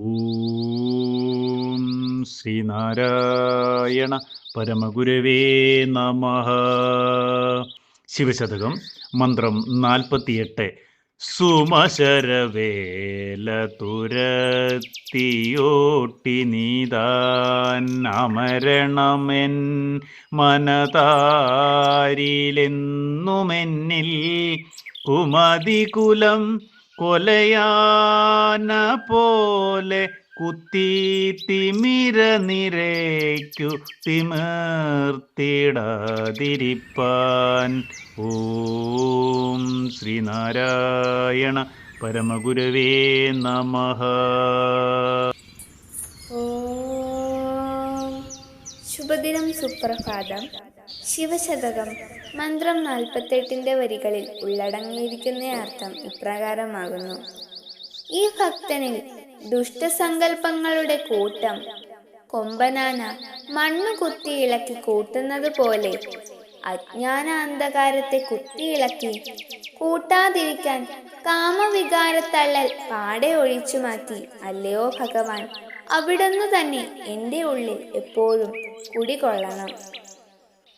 ഓം ശ്രീനാരായണ പരമഗുരവേ നമ. ശിവശതകം മന്ത്രം നാൽപ്പത്തിയെട്ട്. സുമശരവേല തുരത്തിയോട്ടി നീതാൻ അമരണമെൻ മനതാരിലെന്നുമെന്നിൽ കുമതികുലം കൊലയാന പോലെ കുത്തി തിമിര നിരയ്ക്കു തിമിർത്തിടാതിരിപ്പാൻ. ഓം ശ്രീനാരായണ പരമഗുരവേ നമ. ശുഭദിനം സുപ്രഭാതം. ശിവശതകം. മന്ത്രം നാൽപ്പത്തെട്ടിന്റെ വരികളിൽ ഉള്ളടങ്ങിയിരിക്കുന്ന അർത്ഥം ഇപ്രകാരമാകുന്നു. ഈ ഭക്തനിൽ ദുഷ്ടസങ്കല്പങ്ങളുടെ കൂട്ടം കൊമ്പനാന മണ്ണു കുത്തി ഇളക്കി കൂട്ടുന്നത് പോലെ അജ്ഞാന അന്ധകാരത്തെ കുത്തിയിളക്കി കൂട്ടാതിരിക്കാൻ കാമവികാരത്തള്ളൽ പാടെ ഒഴിച്ചു മാറ്റി അല്ലയോ ഭഗവാൻ? അവിടുന്ന് തന്നെ എന്റെ ഉള്ളിൽ എപ്പോഴും കുടികൊള്ളണം.